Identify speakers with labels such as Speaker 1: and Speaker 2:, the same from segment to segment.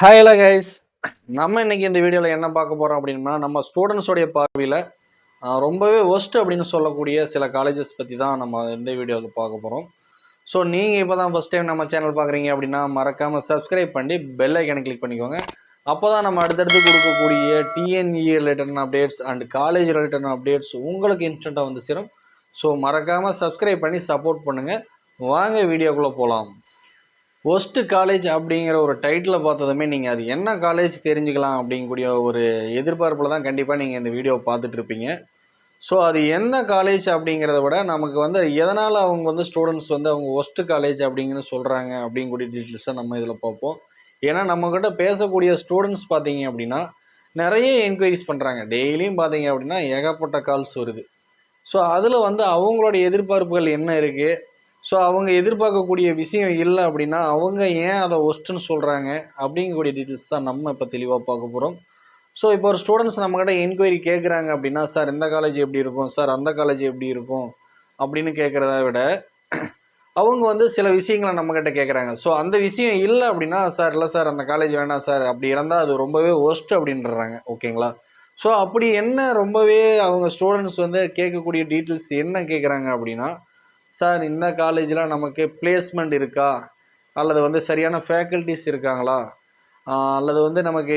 Speaker 1: Hi hello guys நம்ம இன்னைக்கு இந்த வீடியோவில் என்ன பார்க்க போகிறோம் அப்படின்னா நம்ம ஸ்டூடெண்ட்ஸோடைய பார்வையில் ரொம்பவே ஒஸ்ட் அப்படின்னு சொல்லக்கூடிய சில காலேஜஸ் பற்றி தான் நம்ம இந்த வீடியோவில் பார்க்க போகிறோம் ஸோ நீங்கள் இப்போ தான் ஃபஸ்ட் டைம் நம்ம சேனல் பார்க்குறீங்க அப்படின்னா மறக்காமல் சப்ஸ்கிரைப் பண்ணி பெல் ஐக்கனை கிளிக் பண்ணிக்கோங்க. அப்போ தான் நம்ம அடுத்தடுத்து கொடுக்கக்கூடிய TNE related updates and college related updates உங்களுக்கு இன்ஸ்டண்ட்டாக வந்து சேரும். ஸோ மறக்காமல் சப்ஸ்கிரைப் பண்ணி சப்போர்ட் பண்ணுங்கள் வாங்க வீடியோக்குள்ளே போகலாம் ஒஸ்ட்டு காலேஜ் அப்படிங்கிற ஒரு டைட்டிலை பார்த்ததுமே நீங்கள் அது என்ன காலேஜ் தெரிஞ்சுக்கலாம் அப்படிங்கக்கூடிய ஒரு எதிர்பார்ப்பில் தான் கண்டிப்பாக நீங்கள் இந்த வீடியோவை பார்த்துட்ருப்பீங்க ஸோ அது எந்த காலேஜ் அப்படிங்கிறத விட நமக்கு வந்து எதனால் அவங்க வந்து ஸ்டூடெண்ட்ஸ் வந்து அவங்க ஒஸ்ட்டு காலேஜ் அப்படிங்கன்னு சொல்கிறாங்க அப்படிங்கக்கூடிய டீட்டெயில்ஸை நம்ம இதில் பார்ப்போம். ஏன்னா நம்மக்கிட்ட பேசக்கூடிய ஸ்டூடெண்ட்ஸ் பார்த்தீங்க அப்படின்னா நிறைய என்கொயரிஸ் பண்ணுறாங்க டெய்லியும் பார்த்தீங்க அப்படின்னா ஏகப்பட்ட கால்ஸ் வருது. ஸோ அதில் வந்து அவங்களோட எதிர்பார்ப்புகள் என்ன இருக்குது ஸோ அவங்க எதிர்பார்க்கக்கூடிய விஷயம் இல்லை அப்படின்னா அவங்க ஏன் அதை ஒஸ்ட்டுன்னு சொல்கிறாங்க அப்படிங்கக்கூடிய டீட்டெயில்ஸ் தான் நம்ம இப்போ தெளிவாக பார்க்க போகிறோம் ஸோ இப்போ ஒரு ஸ்டூடெண்ட்ஸ் நம்மக்கிட்ட என்கொயரி கேட்குறாங்க அப்படின்னா சார் இந்த காலேஜ் எப்படி இருக்கும்? சார் அந்த காலேஜ் எப்படி இருக்கும்? அப்படின்னு கேட்குறத விட அவங்க வந்து சில விஷயங்களை நம்மக்கிட்ட கேட்குறாங்க ஸோ அந்த விஷயம் இல்லை அப்படின்னா சார் இல்லை சார் அந்த காலேஜ் வேணாம் சார். அப்படி இருந்தால் அது ரொம்பவே ஒஸ்ட் அப்படின்றாங்க. ஓகேங்களா? ஸோ அப்படி என்ன ரொம்பவே அவங்க ஸ்டூடெண்ட்ஸ் வந்து கேட்கக்கூடிய டீட்டெயில்ஸ் என்ன கேட்குறாங்க அப்படின்னா சார் இந்த காலேஜில் நமக்கு பிளேஸ்மெண்ட் இருக்கா? அல்லது வந்து சரியான ஃபேக்கல்ட்டிஸ் இருக்காங்களா? அல்லது வந்து நமக்கு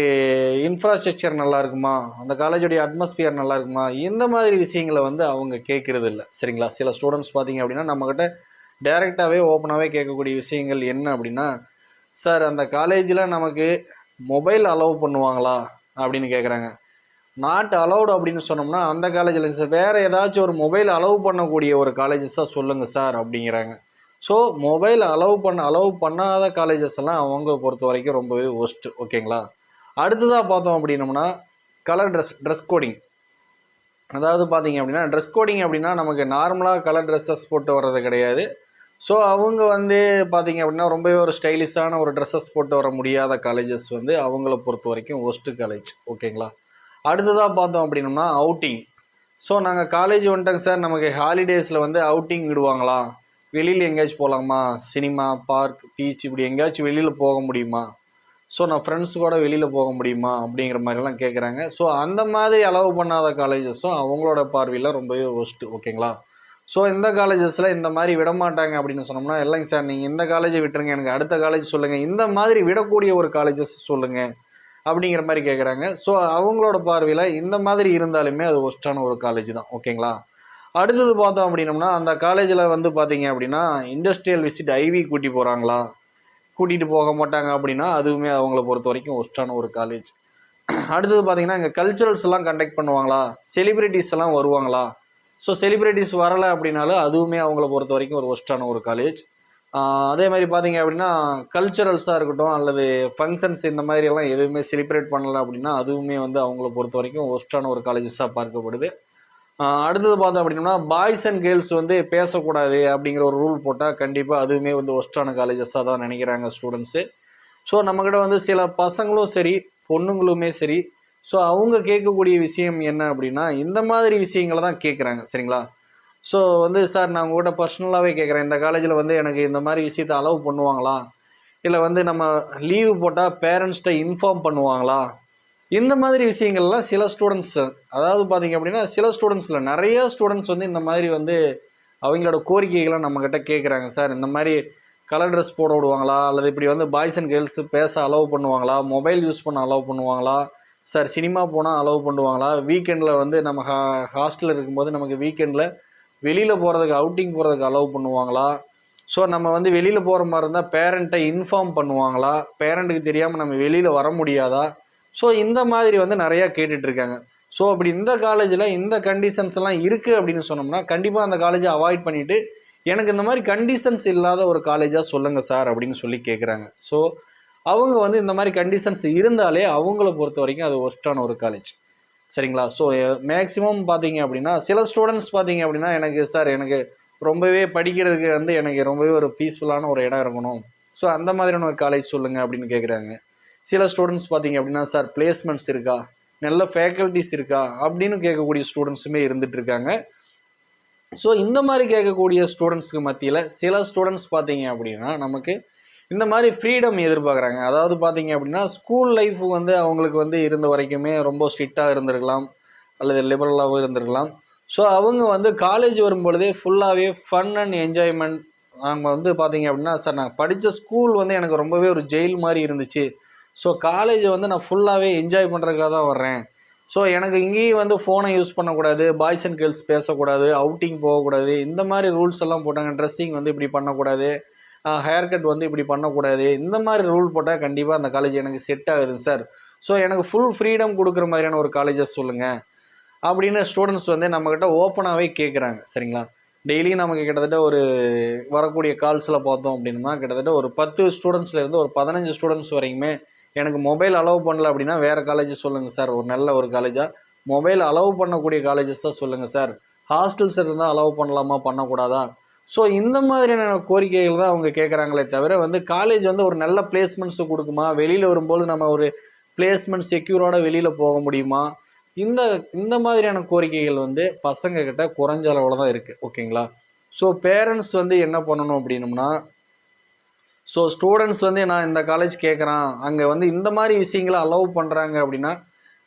Speaker 1: இன்ஃப்ராஸ்ட்ரக்சர் நல்லா இருக்குமா? அந்த காலேஜுடைய அட்மாஸ்பியர் நல்லா இருக்குமா? இந்த மாதிரி விஷயங்களை வந்து அவங்க கேட்குறது இல்லை. சரிங்களா? சில ஸ்டூடெண்ட்ஸ் பார்த்தீங்க அப்படின்னா நம்மக்கிட்ட டைரெக்டாகவே ஓப்பனாகவே கேட்கக்கூடிய விஷயங்கள் என்ன அப்படின்னா சார் அந்த காலேஜில் நமக்கு மொபைல் அலோவ் பண்ணுவாங்களா? அப்படின்னு கேட்குறாங்க. நாட் அலௌடு அப்படின்னு சொன்னோம்னா அந்த காலேஜில் சார் வேறு ஏதாச்சும் ஒரு மொபைல் அலோவ் பண்ணக்கூடிய ஒரு காலேஜஸாக சொல்லுங்கள் சார் அப்படிங்கிறாங்க. ஸோ மொபைல் அலோவ் பண்ண அலோவ் பண்ணாத காலேஜஸ் எல்லாம் அவங்க பொறுத்த வரைக்கும் ரொம்பவே ஒஸ்ட்டு ஓகேங்களா அடுத்ததாக பார்த்தோம் அப்படின்னோம்னா கலர் ட்ரெஸ் ட்ரெஸ் கோடிங் அதாவது பார்த்தீங்க அப்படின்னா ட்ரெஸ் கோடிங் அப்படின்னா நமக்கு நார்மலாக கலர் ட்ரெஸ்ஸஸ் போட்டு வர்றது கிடையாது. ஸோ அவங்க வந்து பார்த்தீங்க அப்படின்னா ரொம்பவே ஒரு ஸ்டைலிஷான ஒரு ட்ரெஸ்ஸஸ் போட்டு வர முடியாத காலேஜஸ் வந்து அவங்கள பொறுத்த வரைக்கும் ஒஸ்ட்டு காலேஜ் ஓகேங்களா அடுத்ததாக பார்த்தோம் அப்படின்னோம்னா அவுட்டிங் ஸோ நாங்கள் காலேஜ் வந்துட்டோங்க சார் நமக்கு ஹாலிடேஸில் வந்து அவுட்டிங் விடுவாங்களா? வெளியில் எங்கேயாச்சும் போகலாமா சினிமா பார்க் பீச் இப்படி எங்கேயாச்சும் வெளியில் போக முடியுமா? ஸோ நான் ஃப்ரெண்ட்ஸ் கூட வெளியில் போக முடியுமா? அப்படிங்கிற மாதிரிலாம் கேட்குறாங்க ஸோ அந்த மாதிரி அலோவ் பண்ணாத காலேஜஸும் அவங்களோட பார்வையில் ரொம்பவே ஒஸ்ட்டு ஓகேங்களா ஸோ இந்த காலேஜஸில் இந்த மாதிரி விட மாட்டாங்க அப்படின்னு சொன்னோம்னா இல்லைங்க சார் நீங்கள் இந்த காலேஜை விட்டுருங்க. எனக்கு அடுத்த காலேஜ் சொல்லுங்கள் இந்த மாதிரி விடக்கூடிய ஒரு காலேஜஸ் சொல்லுங்கள் அப்படிங்கிற மாதிரி கேட்குறாங்க ஸோ அவங்களோட பார்வையில் இந்த மாதிரி இருந்தாலுமே அது ஒஸ்ட்டான ஒரு காலேஜ் தான். ஓகேங்களா அடுத்தது பார்த்தோம் அப்படின்னம்னா அந்த காலேஜில் வந்து பார்த்தீங்க அப்படின்னா இண்டஸ்ட்ரியல் விசிட் ஐவி கூட்டி போகிறாங்களா கூட்டிகிட்டு போக மாட்டாங்க அப்படின்னா அதுவுமே அவங்கள பொறுத்த வரைக்கும் ஒஸ்ட்டான ஒரு காலேஜ் அடுத்தது பார்த்தீங்கன்னா இங்கே கல்ச்சுரல்ஸ் எல்லாம் கண்டக்ட் பண்ணுவாங்களா? செலிப்ரிட்டிஸ் எல்லாம் வருவாங்களா? ஸோ செலிப்ரிட்டிஸ் வரலை அப்படின்னாலும் அதுவுமே அவங்கள பொறுத்த வரைக்கும் ஒரு ஒஸ்ட்டான ஒரு காலேஜ் அதே மாதிரி பார்த்தீங்க அப்படின்னா கல்ச்சுரல்ஸாக இருக்கட்டும் அல்லது ஃபங்க்ஷன்ஸ் இந்த மாதிரி எல்லாம் எதுவுமே செலிப்ரேட் பண்ணலை அப்படின்னா அதுவுமே வந்து அவங்கள பொறுத்த வரைக்கும் ஒஸ்ட்டான ஒரு காலேஜஸாக பார்க்கப்படுது. அடுத்தது பார்த்தோம் அப்படின்னா பாய்ஸ் அண்ட் கேர்ள்ஸ் வந்து பேசக்கூடாது அப்படிங்கிற ஒரு ரூல் போட்டால் கண்டிப்பாக அதுவுமே வந்து ஒஸ்ட்டான காலேஜஸாக தான் நினைக்கிறாங்க ஸ்டூடெண்ட்ஸு ஸோ நம்மக்கிட்ட வந்து சில பசங்களும் சரி பொண்ணுங்களுமே சரி ஸோ அவங்க கேட்கக்கூடிய விஷயம் என்ன அப்படின்னா இந்த மாதிரி விஷயங்களை தான் கேட்குறாங்க சரிங்களா? ஸோ வந்து சார் நான் உங்கள்கிட்ட பர்சனலாகவே கேட்குறேன் இந்த காலேஜில் வந்து எனக்கு இந்த மாதிரி விஷயத்தை அலோவ் பண்ணுவாங்களா? இல்லை வந்து நம்ம லீவு போட்டால் பேரண்ட்ஸ்கிட்ட இன்ஃபார்ம் பண்ணுவாங்களா? இந்த மாதிரி விஷயங்கள்லாம் சில ஸ்டூடெண்ட்ஸ் அதாவது பார்த்தீங்க அப்படின்னா சில ஸ்டூடெண்ட்ஸில் நிறைய ஸ்டூடெண்ட்ஸ் வந்து இந்த மாதிரி வந்து அவங்களோட கோரிக்கைகளை நம்மக்கிட்ட கேட்குறாங்க சார் இந்த மாதிரி கலர் ட்ரெஸ் போட விடுவாங்களா? அல்லது இப்படி வந்து பாய்ஸ் அண்ட் கேர்ள்ஸு பேச அலோவ் பண்ணுவாங்களா? மொபைல் யூஸ் பண்ண அலோவ் பண்ணுவாங்களா? சார் சினிமா போனால் அலோவ் பண்ணுவாங்களா? வீக்கெண்டில் வந்து நம்ம ஹா ஹாஸ்டலில் இருக்கும்போது நமக்கு வீக்கெண்டில் வெளியில் போகிறதுக்கு அவுட்டிங் போகிறதுக்கு அலோவ் பண்ணுவாங்களா? ஸோ நம்ம வந்து வெளியில் போகிற மாதிரி இருந்தால் பேரண்ட்டை இன்ஃபார்ம் பண்ணுவாங்களா? பேரண்ட்டுக்கு தெரியாமல் நம்ம வெளியில் வர முடியாதா? ஸோ இந்த மாதிரி வந்து நிறையா கேட்டுட்ருக்காங்க ஸோ அப்படி இந்த காலேஜில் இந்த கண்டிஷன்ஸ் எல்லாம் இருக்குது அப்படின்னு சொன்னோம்னா கண்டிப்பாக அந்த காலேஜை அவாய்ட் பண்ணிவிட்டு எனக்கு இந்த மாதிரி கண்டிஷன்ஸ் இல்லாத ஒரு காலேஜாக சொல்லுங்கள் சார் அப்படின்னு சொல்லி கேட்குறாங்க ஸோ அவங்க வந்து இந்த மாதிரி கண்டிஷன்ஸ் இருந்தாலே அவங்கள பொறுத்த வரைக்கும் அது ஒஸ்டான ஒரு காலேஜ் சரிங்களா? ஸோ மேக்ஸிமம் eh, பார்த்தீங்க அப்படின்னா சில ஸ்டூடெண்ட்ஸ் பார்த்தீங்க அப்படின்னா எனக்கு சார் எனக்கு ரொம்பவே படிக்கிறதுக்கு வந்து எனக்கு ரொம்பவே ஒரு பீஸ்ஃபுல்லான ஒரு இடம் இருக்கணும். ஸோ அந்த மாதிரியான ஒரு காலேஜ் சொல்லுங்கள் அப்படின்னு கேட்குறாங்க சில ஸ்டூடெண்ட்ஸ் பார்த்தீங்க அப்படின்னா சார் பிளேஸ்மெண்ட்ஸ் இருக்கா? நல்ல ஃபேக்கல்ட்டிஸ் இருக்கா? அப்படின்னு கேட்கக்கூடிய ஸ்டூடெண்ட்ஸுமே இருந்துகிட்ருக்காங்க ஸோ இந்த மாதிரி கேட்கக்கூடிய ஸ்டூடெண்ட்ஸ்க்கு மத்தியில் சில ஸ்டூடெண்ட்ஸ் பார்த்தீங்க அப்படின்னா நமக்கு இந்த மாதிரி ஃப்ரீடம் எதிர்பார்க்குறாங்க. அதாவது பார்த்தீங்க அப்படின்னா ஸ்கூல் லைஃப் வந்து அவங்களுக்கு வந்து இருந்த வரைக்குமே ரொம்ப ஸ்ட்ரிக்டாக இருந்திருக்கலாம். அல்லது லிபரலாகவும் இருந்திருக்கலாம். ஸோ அவங்க வந்து காலேஜ் வரும்பொழுதே ஃபுல்லாகவே ஃபன் அண்ட் என்ஜாய்மெண்ட் அவங்க வந்து பார்த்தீங்க அப்படின்னா சார் நான் படித்த ஸ்கூல் வந்து எனக்கு ரொம்பவே ஒரு ஜெயில் மாதிரி இருந்துச்சு. ஸோ காலேஜை வந்து நான் ஃபுல்லாகவே என்ஜாய் பண்ணுறதுக்காக தான் வர்றேன். ஸோ எனக்கு இங்கேயும் வந்து ஃபோனை யூஸ் பண்ணக்கூடாது. பாய்ஸ் அண்ட் கேர்ள்ஸ் பேசக்கூடாது. அவுட்டிங் போகக்கூடாது. இந்த மாதிரி ரூல்ஸ் எல்லாம் போட்டாங்க. ட்ரெஸ்ஸிங் வந்து இப்படி பண்ணக்கூடாது. ஹேர் கட் வந்து இப்படி பண்ணக்கூடாது. இந்த மாதிரி ரூல் போட்டால் கண்டிப்பாக அந்த காலேஜ் எனக்கு செட் ஆகுதுங்க சார் ஸோ எனக்கு ஃபுல் ஃப்ரீடம் கொடுக்குற மாதிரியான ஒரு காலேஜஸ் சொல்லுங்கள் அப்படின்னு ஸ்டூடெண்ட்ஸ் வந்து நம்மக்கிட்ட ஓப்பனாகவே கேட்குறாங்க சரிங்களா? டெய்லியும் நமக்கு கிட்டத்தட்ட ஒரு வரக்கூடிய கால்ஸில் பார்த்தோம் அப்படின்னா கிட்டத்தட்ட ஒரு பத்து ஸ்டூடெண்ட்ஸ்லேருந்து ஒரு பதினஞ்சு ஸ்டூடெண்ட்ஸ் வரைக்குமே எனக்கு மொபைல் அலோவ் பண்ணல அப்படின்னா வேறு காலேஜ் சொல்லுங்கள் சார் ஒரு நல்ல ஒரு காலேஜாக மொபைல் அலோவ் பண்ணக்கூடிய காலேஜஸ் தான் சொல்லுங்கள் சார் ஹாஸ்டல்ஸ் இருந்தால் அலோவ் பண்ணலாமா பண்ணக்கூடாதா? ஸோ இந்த மாதிரியான கோரிக்கைகள் தான் அவங்க கேட்குறாங்களே தவிர வந்து காலேஜ் வந்து ஒரு நல்ல பிளேஸ்மெண்ட்ஸை கொடுக்குமா? வெளியில் வரும்போது நம்ம ஒரு பிளேஸ்மெண்ட் செக்யூரோட வெளியில் போக முடியுமா? இந்த இந்த மாதிரியான கோரிக்கைகள் வந்து பசங்கக்கிட்ட குறைஞ்ச அளவில் தான் இருக்குது ஓகேங்களா ஸோ பேரண்ட்ஸ் வந்து என்ன பண்ணணும் அப்படின்னம்னா ஸோ ஸ்டூடெண்ட்ஸ் வந்து நான் இந்த காலேஜ் கேட்குறான் அங்கே வந்து இந்த மாதிரி விஷயங்களை அலோவ் பண்ணுறாங்க அப்படின்னா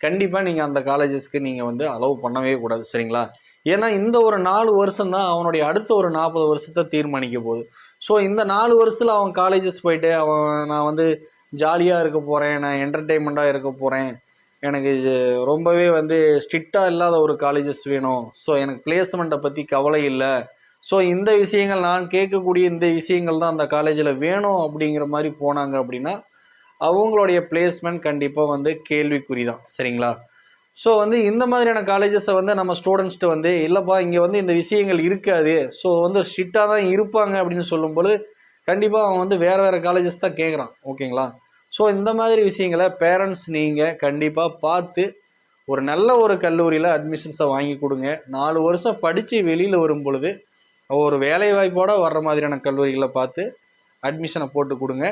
Speaker 1: கண்டிப்பாக நீங்கள் அந்த காலேஜஸ்க்கு நீங்கள் வந்து அலோவ் பண்ணவே கூடாது. சரிங்களா? ஏன்னா இந்த ஒரு நாலு வருஷம் தான் அவனுடைய அடுத்த ஒரு நாற்பது வருஷத்தை தீர்மானிக்க போகுது. ஸோ இந்த நாலு வருஷத்தில் அவன் காலேஜஸ் போயிட்டு அவன் நான் வந்து ஜாலியாக இருக்க போகிறேன் நான் என்டர்டெயின்மெண்ட்டாக இருக்க போகிறேன் எனக்கு இது ரொம்பவே வந்து ஸ்ட்ரிக்டாக இல்லாத ஒரு காலேஜஸ் வேணும். ஸோ எனக்கு பிளேஸ்மெண்ட்டை பற்றி கவலை இல்லை. ஸோ இந்த விஷயங்கள் நான் கேட்கக்கூடிய இந்த விஷயங்கள் தான் அந்த காலேஜில் வேணும் அப்படிங்கிற மாதிரி போனாங்க அப்படின்னா அவங்களுடைய பிளேஸ்மெண்ட் கண்டிப்பாக வந்து கேள்விக்குறி தான். சரிங்களா? ஸோ வந்து இந்த மாதிரியான காலேஜஸை வந்து நம்ம ஸ்டூடெண்ட்ஸ்ட்டு வந்து இல்லைப்பா இங்கே வந்து இந்த விஷயங்கள் இருக்காது. ஸோ வந்து ஸ்ட்ரிக்டாக தான் இருப்பாங்க அப்படின்னு சொல்லும்போது கண்டிப்பாக அவன் வந்து வேறு வேறு காலேஜஸ் தான் கேட்குறான் ஓகேங்களா ஸோ இந்த மாதிரி விஷயங்களை பேரண்ட்ஸ் நீங்கள் கண்டிப்பாக பார்த்து ஒரு நல்ல ஒரு கல்லூரியில் அட்மிஷன்ஸை வாங்கி கொடுங்க. நாலு வருஷம் படித்து வெளியில் வரும் பொழுது ஒரு வேலை வாய்ப்போடு வர்ற மாதிரியான கல்லூரிகளை பார்த்து அட்மிஷனை போட்டு கொடுங்க.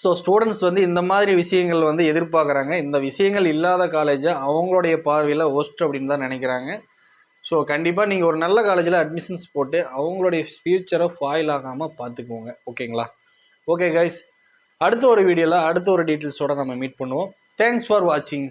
Speaker 1: ஸோ ஸ்டூடெண்ட்ஸ் வந்து இந்த மாதிரி விஷயங்கள் வந்து எதிர்பார்க்குறாங்க. இந்த விஷயங்கள் இல்லாத காலேஜை அவங்களுடைய பார்வையில் ஒஸ்ட் அப்படின்னு தான் நினைக்கிறாங்க. ஸோ கண்டிப்பாக நீங்கள் ஒரு நல்ல காலேஜில் அட்மிஷன்ஸ் போட்டு அவங்களுடைய ஃப்யூச்சரை ஃபாயில் ஆகாமல் பார்த்துக்கோங்க. ஓகேங்களா ஓகே கைஸ் அடுத்த ஒரு வீடியோவில் அடுத்த ஒரு டீட்டெயில்ஸோடு நம்ம மீட் பண்ணுவோம். தேங்க்ஸ் ஃபார் வாட்சிங்